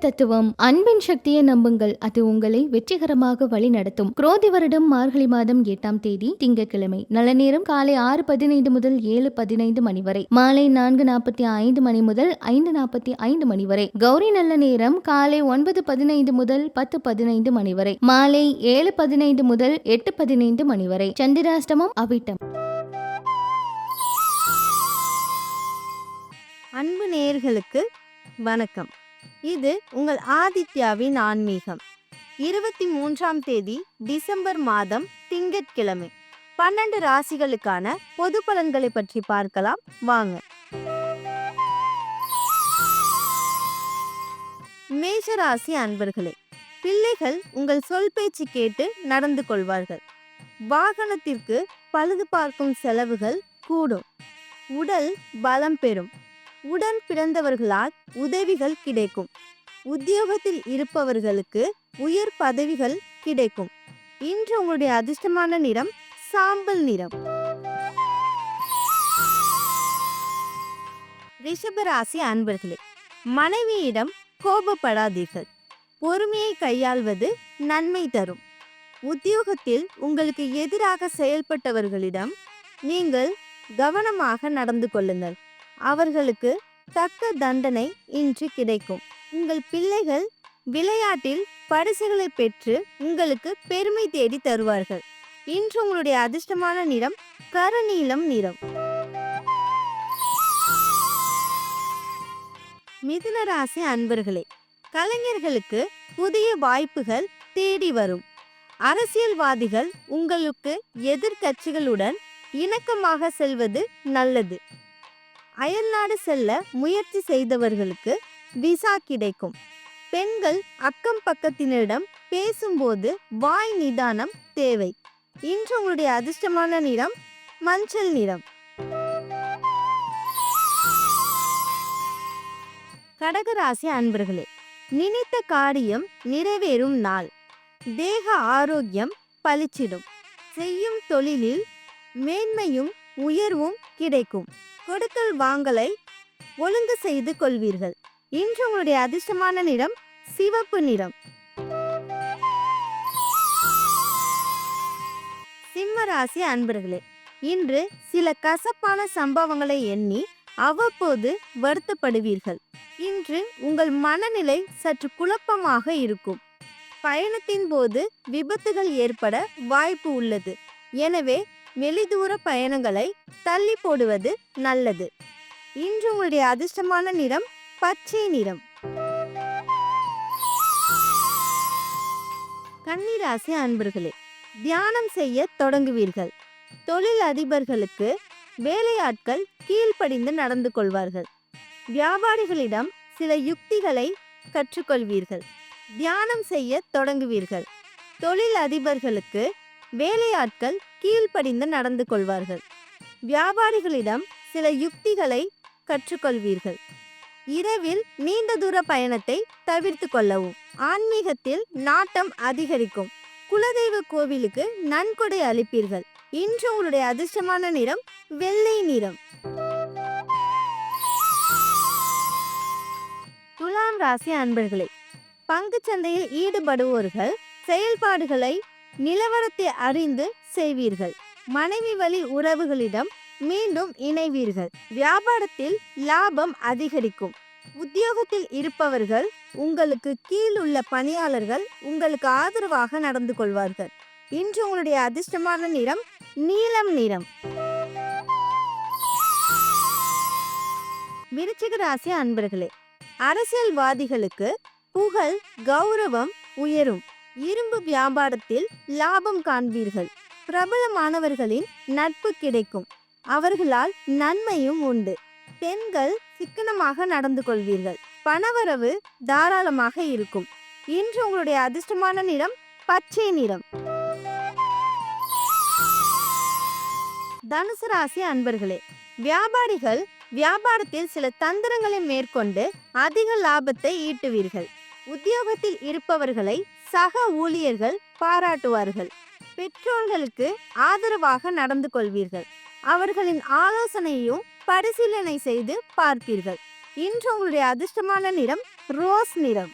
தத்துவம் அன்பின் சக்தியை நம்புங்கள். அது உங்களை வெற்றிகரமாக வழி நடத்தும். குரோதி வருடம் மார்கழி மாதம் எட்டாம் தேதி திங்கட்கிழமை. நல்ல நேரம் காலை ஆறு பதினைந்து முதல் ஏழு பதினைந்து மணி வரை. மாலை நான்கு நாற்பத்தி ஐந்து மணி முதல் ஐந்து நாற்பத்தி ஐந்து மணி வரை. கௌரி நல்ல நேரம் காலை ஒன்பது பதினைந்து முதல் பத்து பதினைந்து மணி வரை. மாலை ஏழு பதினைந்து முதல் எட்டு பதினைந்து மணி வரை. சந்திராஷ்டமம் அவிட்டம். அன்பு நேயர்களுக்கு வணக்கம். இது உங்கள் ஆதித்யாவின் ஆன்மீகம். இருபத்தி மூன்றாம் தேதி டிசம்பர் மாதம் திங்கட்கிழமை. பன்னெண்டு ராசிகளுக்கான பொது பலன்களை பற்றி பார்க்கலாம். வாங்க. மேஷராசி அன்பர்களே பிள்ளைகள் உங்கள் சொல் பேச்சு கேட்டு நடந்து கொள்வார்கள். வாகனத்திற்கு பழுது பார்க்கும் செலவுகள் கூடும். உடல் பலம் பெறும். உடன் பிறந்தவர்களால் உதவிகள் கிடைக்கும். உத்தியோகத்தில் இருப்பவர்களுக்கு உயர் பதவிகள் கிடைக்கும். இன்று உங்களுடைய அதிர்ஷ்டமான நிறம் சாம்பல் நிறம். ரிஷபராசி அன்பர்களே மனைவியிடம் கோபப்படாதீர்கள். பொறுமையை கையாள்வது நன்மை தரும். உத்தியோகத்தில் உங்களுக்கு எதிராக செயல்பட்டவர்களிடம் நீங்கள் கவனமாக நடந்து கொள்ளுங்கள். அவர்களுக்கு தக்க தண்டனை இன்று கிடைக்கும். உங்கள் பிள்ளைகள் விளையாட்டில் பரிசுகளை பெற்று உங்களுக்கு பெருமை தேடி தருவார்கள். இன்று உங்களுடைய அதிர்ஷ்டமான நிறம் கருநீலம் நிறம். மிதுன ராசி அன்பர்களே கலைஞர்களுக்கு புதிய வாய்ப்புகள் தேடி வரும். அரசியல்வாதிகள் உங்களுக்கு எதிர்க்கட்சிகளுடன் இணக்கமாக செல்வது நல்லது. அயல்நாடு செல்ல முயற்சி செய்தவர்களுக்கு விசா கிடைக்கும். பெண்கள் அக்கம் பக்கத்தினரிடம் பேசும்போது வாய் நிதானம் தேவை. இன்று உங்களுடைய அதிர்ஷ்டமான நிறம் மஞ்சள் நிறம். கடகராசி அன்பர்களே நினைத்த காரியம் நிறைவேறும் நாள். தேக ஆரோக்கியம் பளிச்சிடும் செய்யும் தொழிலில் மேன்மையும் உயர்வும் கிடைக்கும். கொடுக்கல் வாங்கலை ஒழுங்கு செய்து கொள்வீர்கள். இன்று உங்களுடைய அதிர்ஷ்டமான நிறம் சிவப்பு நிறம். சிம்மராசி அன்பர்களே இன்று சில கசப்பான சம்பவங்களை எண்ணி அவ்வப்போது வருத்தப்படுவீர்கள். இன்று உங்கள் மனநிலை சற்று குழப்பமாக இருக்கும். பயணத்தின் போது விபத்துகள் ஏற்பட வாய்ப்பு உள்ளது. எனவே வெளிதூர பயணங்களை தள்ளி போடுவது நல்லது. இன்று உங்களுடைய அதிர்ஷ்டமான நிறம் பச்சை நிறம். கன்னிராசி அன்பர்களே தியானம் செய்ய தொடங்குவீர்கள். தொழில் அதிபர்களுக்கு வேலையாட்கள் கீழ்ப்படிந்து நடந்து கொள்வார்கள். வியாபாரிகளிடம் சில யுக்திகளை கற்றுக்கொள்வீர்கள். தியானம் செய்ய தொடங்குவீர்கள். தொழில் அதிபர்களுக்கு வேலையாட்கள் கீழ்ப்படிந்து நடந்து கொள்வார்கள். வியாபாரிகளிடம் சில யுக்திகளை கற்றுக்கொள்வீர்கள். இரவில் நீண்ட தூர பயணத்தை தவிர்த்து கொள்ளவும். ஆன்மீகத்தில் நாட்டம் அதிகரிக்கும். குலதெய்வ கோவிலுக்கு நன்கொடை அளிப்பீர்கள். இன்று உங்களுடைய அதிர்ஷ்டமான நிறம் வெள்ளை நிறம். துலாம் ராசி அன்பர்களே பங்கு சந்தையில் ஈடுபடுவோர்கள் செயல்பாடுகளை நிலவரத்தை அறிந்து செய்வீர்கள். மனைவி வழி உறவுகளிடம் மீண்டும் இணைவீர்கள். வியாபாரத்தில் லாபம் அதிகரிக்கும். உத்தியோகத்தில் இருப்பவர்கள் உங்களுக்கு கீழ் உள்ள பணியாளர்கள் உங்களுக்கு ஆதரவாக நடந்து கொள்வார்கள். இன்று உங்களுடைய அதிர்ஷ்டமான நிறம் நீலம் நிறம். விருச்சிக ராசி அன்பர்களே அரசியல்வாதிகளுக்கு புகழ் கௌரவம் உயரும். இரும்பு வியாபாரத்தில் லாபம் காண்பீர்கள். பிரபலமானவர்களின் நட்பு கிடைக்கும். அவர்களால் நன்மையும் உண்டு. பெண்கள் சிக்கனமாக நடந்து கொள்வீர்கள். பணவரவு தாராளமாக இருக்கும். இன்று உங்களுடைய அதிர்ஷ்டமான நிறம் பச்சை நிறம். தனுசு ராசி அன்பர்களே வியாபாரிகள் வியாபாரத்தில் சில தந்திரங்களை மேற்கொண்டு அதிக லாபத்தை ஈட்டுவீர்கள். உத்தியோகத்தில் இருப்பவர்களை சக ஊழியர்கள் பாராட்டுவார்கள். பெற்றோர்களுக்கு ஆதரவாக நடந்து கொள்வீர்கள். அவர்களின் ஆலோசனையும் பரிசீலனை செய்து பார்ப்பீர்கள். இன்று உங்களுடைய அதிர்ஷ்டமான நிறம் ரோஸ் நிறம்.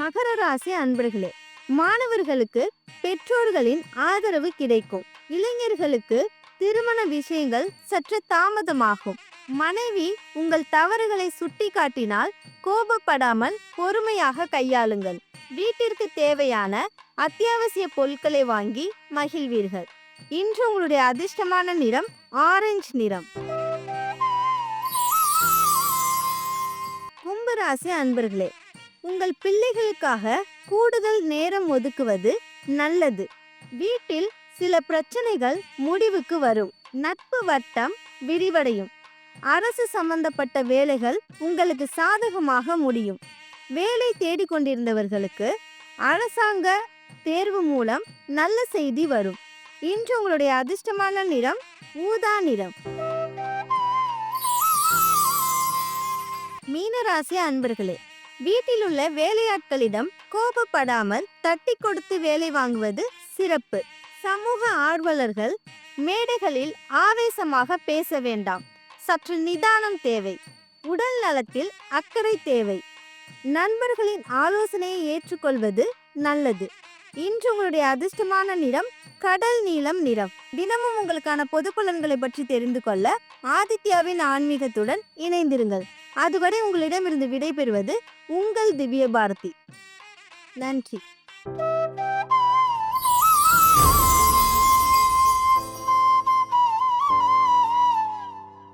மகர ராசி அன்பர்களே மாணவர்களுக்கு பெற்றோர்களின் ஆதரவு கிடைக்கும். இளைஞர்களுக்கு திருமண விஷயங்கள் சற்று தாமதமாகும். மனைவி உங்கள் தவறுகளை சுட்டிக்காட்டினால் கோபப்படாமல் பொறுமையாக கையாளுங்கள். வீட்டிற்கு தேவையான அத்தியாவசிய பொருட்களை வாங்கி மகிழ்வீர்கள். இன்று உங்களுடைய அதிர்ஷ்டமான நிறம் ஆரஞ்சு நிறம். கும்பராசி அன்பர்களே உங்கள் பிள்ளைகளுக்காக கூடுதல் நேரம் ஒதுக்குவது நல்லது. வீட்டில் சில பிரச்சனைகள் முடிவுக்கு வரும். நட்பு வட்டம் விரிவடையும். அரசு சம்பந்தப்பட்ட வேலைகள் உங்களுக்கு சாதகமாக முடியும். வேலை தேடிக்கொண்டிருந்தவர்களுக்கு அரசாங்க தேர்வு மூலம் நல்ல செய்தி வரும். இன்று உங்களுடைய அதிர்ஷ்டமான நிறம் ஊதா நிறம். மீனராசி அன்பர்களே வீட்டில் உள்ள வேலையாட்களிடம் கோபப்படாமல் தட்டி கொடுத்து வேலை வாங்குவது சிறப்பு. சமூக ஆர்வலர்கள் மேடைகளில் ஆவேசமாக பேச வேண்டாம். சற்று நிதானம் தேவை. உடல் நலத்தில் அக்கறை தேவை. நண்பர்களின் ஆலோசனையை ஏற்றுக்கொள்வது நல்லது. இன்று உங்களுடைய அதிர்ஷ்டமான நிறம் கடல் நீளம் நிறம். தினமும் உங்களுக்கான பொது பலன்களை பற்றி தெரிந்து கொள்ள ஆதித்யாவின் ஆன்மீகத்துடன் இணைந்திருங்கள். அதுவரை உங்களிடமிருந்து விடைபெறுவது உங்கள் திவ்ய பாரதி நன்றி.